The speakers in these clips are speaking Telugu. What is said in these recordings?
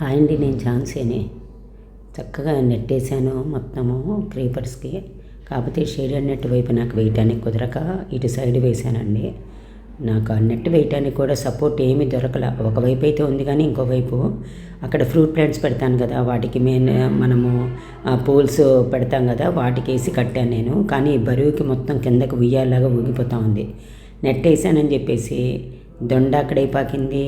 హాయ్ అండి నేను ఝాన్సీని. చక్కగా నెట్టేశాను మొత్తము క్రీపర్స్కి. కాకపోతే షేడెడ్ నెట్ వైపు నాకు వేయటానికి కుదరక ఇటు సైడ్ వేసానండి నాకు ఆ నెట్ వేయటానికి కూడా సపోర్ట్ ఏమీ దొరకల. ఒకవైపు అయితే ఉంది కానీ ఇంకోవైపు అక్కడ ఫ్రూట్ ప్లాంట్స్ పెడతాను కదా వాటికి మెయిన్ మనము పోల్స్ పెడతాం కదా వాటికి వేసి కట్టాను నేను. కానీ బరువుకి మొత్తం కిందకు ఉయ్యాలాగా ఊగిపోతూ ఉంది. నెట్ వేసానని చెప్పేసి దొండ అక్కడే పాకింది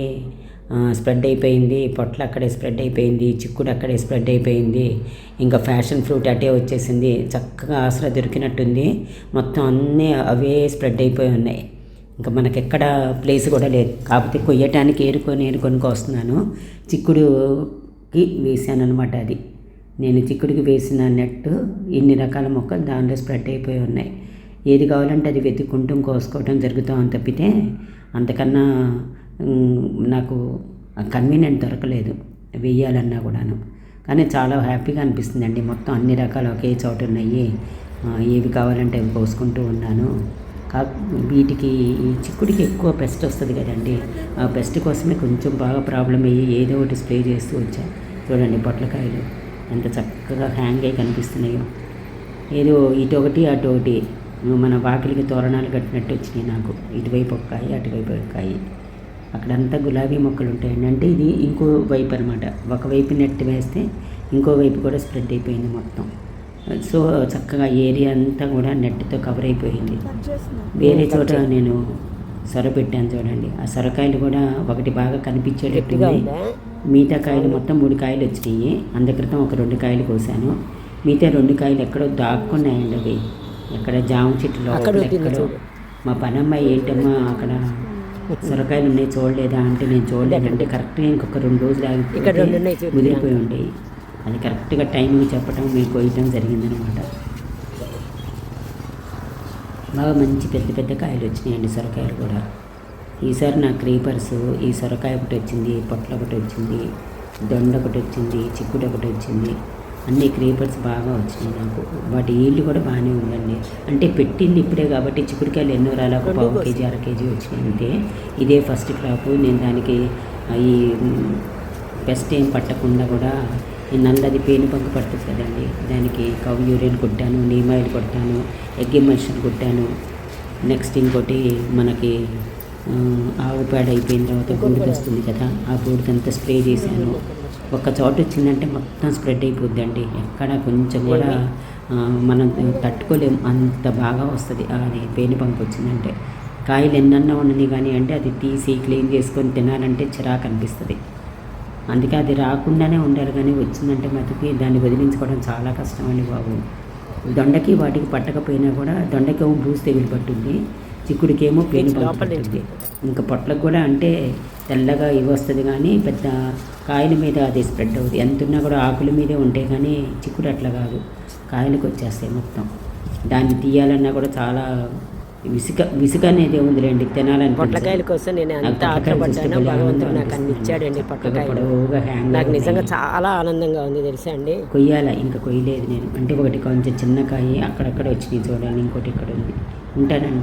స్ప్రెడ్ అయిపోయింది పొట్ల అక్కడే స్ప్రెడ్ అయిపోయింది చిక్కుడు అక్కడే స్ప్రెడ్ అయిపోయింది. ఇంకా ఫ్యాషన్ ఫ్రూట్ అటే వచ్చేసింది. చక్కగా ఆసరా దొరికినట్టుంది. మొత్తం అన్నీ అవే స్ప్రెడ్ అయిపోయి ఉన్నాయి. ఇంకా మనకి ఎక్కడ ప్లేస్ కూడా లేదు. కాకపోతే కొయ్యటానికి ఏరుకొని ఏరుకొని వస్తున్నాను చిక్కుడుకి వేసాను అనమాట అది. నేను చిక్కుడికి వేసిన నెట్ ఇన్ని రకాల మొక్కలు దానిలో స్ప్రెడ్ అయిపోయి ఉన్నాయి. ఏది కావాలంటే అది వెతుక్కుంటూ కోసుకోవడం జరుగుతాం తప్పితే అంతకన్నా నాకు కన్వీనియంట్ దొరకలేదు వేయాలన్నా కూడాను. కానీ చాలా హ్యాపీగా అనిపిస్తుంది అండి మొత్తం అన్ని రకాలు ఒకే చోట ఉన్నాయి. ఏవి కావాలంటే అవి కోసుకుంటూ ఉన్నాను. కా వీటికి ఈ చిక్కుడికి ఎక్కువ పెస్ట్ వస్తుంది కదండి. ఆ పెస్ట్ కోసమే కొంచెం బాగా ప్రాబ్లం అయ్యి ఏదో ఒకటి స్ప్రే చేస్తూ వచ్చా. చూడండి పొట్లకాయలు ఎంత చక్కగా హ్యాంగ్ అయ్యి కనిపిస్తున్నాయో. ఏదో ఇటు ఒకటి అటు ఒకటి. మన వాకిలికి తోరణాలు కట్టినట్టు వచ్చినాయి నాకు. ఇటువైపు ఒక్కాయి అటువైపు ఒక్కాయి అక్కడంతా గులాబీ మొక్కలు ఉంటాయండి అంటే ఇది ఇంకో వైపు అనమాట ఒకవైపు నెట్ వేస్తే ఇంకో వైపు కూడా స్ప్రెడ్ అయిపోయింది మొత్తం. సో చక్కగా ఏరియా అంతా కూడా నెట్తో కవర్ అయిపోయింది. వేరే చోట నేను సొర పెట్టాను చూడండి. ఆ సొరకాయలు కూడా ఒకటి బాగా కనిపించేటట్టుంది. మిగతా కాయలు మొత్తం మూడు కాయలు వచ్చినాయి. క్రితం ఒక రెండు కాయలు కోసాను. మిగతా రెండు కాయలు ఎక్కడో దాక్కున్నాయండి అవి. ఎక్కడ జామ చెట్టులో ఎక్కడో. మా పనమ్మాయి ఏంటమ్మా అక్కడ సొరకాయలు ఉన్నాయి చూడలేదా? అంటే నేను చూడలేదంటే కరెక్ట్గా ఇంకొక రెండు రోజులు ఆగి ముదిరిపోయి ఉండేవి అది కరెక్ట్గా టైంకి చెప్పటం మీకు కొయ్యటం జరిగిందనమాట బాగా మంచి పెద్ద పెద్ద కాయలు వచ్చినాయండి సొరకాయలు కూడా. ఈసారి నా క్రీపర్స్ ఈ సొరకాయ ఒకటి వచ్చింది పొట్ల ఒకటి వచ్చింది దొండ ఒకటి వచ్చింది చిక్కుడు ఒకటి వచ్చింది. అన్ని క్రీపర్స్ బాగా వచ్చినాయి నాకు. వాటి ఈల్డ్ కూడా బాగానే ఉందండి. అంటే పెట్టింది ఇప్పుడే కాబట్టి చిక్కుడుకాయలు ఎన్నో రాలా ఒక పావు కేజీ అర కేజీ వచ్చినాయి అంతే. ఇదే ఫస్ట్ క్రాప్ నేను దానికి ఈ పెస్ట్ ఏం పట్టకుండా కూడా నల్లది పేను పంకు పడుతుంది కదండి. దానికి కవ్ యూరియన్ కొట్టాను నీమాయిల్ కొట్టాను ఎగ్ ఎమల్షన్ కొట్టాను. నెక్స్ట్ ఇంకోటి మనకి ఆవు పేడ అయిపోయిన తర్వాత బూడిద వస్తుంది కదా ఆ బూడిదంతా స్ప్రే చేశాను. ఒక చోట వచ్చిందంటే మొత్తం స్ప్రెడ్ అయిపోద్దండి. ఎక్కడ కొంచెం కూడా మనం తట్టుకోలేము అంత బాగా వస్తుంది. అది పేను పంపు వచ్చిందంటే. కాయలు ఎన్నన్నా ఉండని కానీ అంటే అది తీసి క్లీన్ చేసుకొని తినాలంటే చిరాకు అనిపిస్తుంది. అందుకే అది రాకుండానే ఉండాలి కానీ వచ్చిందంటే మటుకి దాన్ని వదిలించుకోవడం చాలా కష్టం అండి బాబు. దొండకి వాటికి పట్టకపోయినా కూడా దొండకి బూసి తెగిలి పట్టుంది చిక్కుడికేమో పేను పడుతుంది ఇంకా పొట్లకు కూడా అంటే తెల్లగా ఇవి వస్తుంది కానీ పెద్ద కాయల మీద అది స్ప్రెడ్ అవుతుంది ఎంత ఉన్నా కూడా ఆకుల మీదే ఉంటాయి కానీ చిక్కుడు అట్లా కాదు. కాయలకు వచ్చేస్తాయి మొత్తం. దాన్ని తీయాలన్నా కూడా చాలా విసుక విసుక అనేది ఉందిలేండి తినాలని పొట్లకాయల కోసం నేను ఎంత ఆత్రపడ్డానో భగవంతుడు నాకు అన్ని ఇచ్చాడండి పొట్లకాయలు. నాకు నిజంగా చాలా ఆనందంగా ఉంది తెలుసా అండి? కొయ్యాల? ఇంకా కొయ్యలేదు నేను. అంటే ఒకటి కొంచెం చిన్న కాయ అక్కడక్కడ వచ్చినాయి చూడండి. ఇంకోటి ఇక్కడ ఉంది. ఉంటానండి.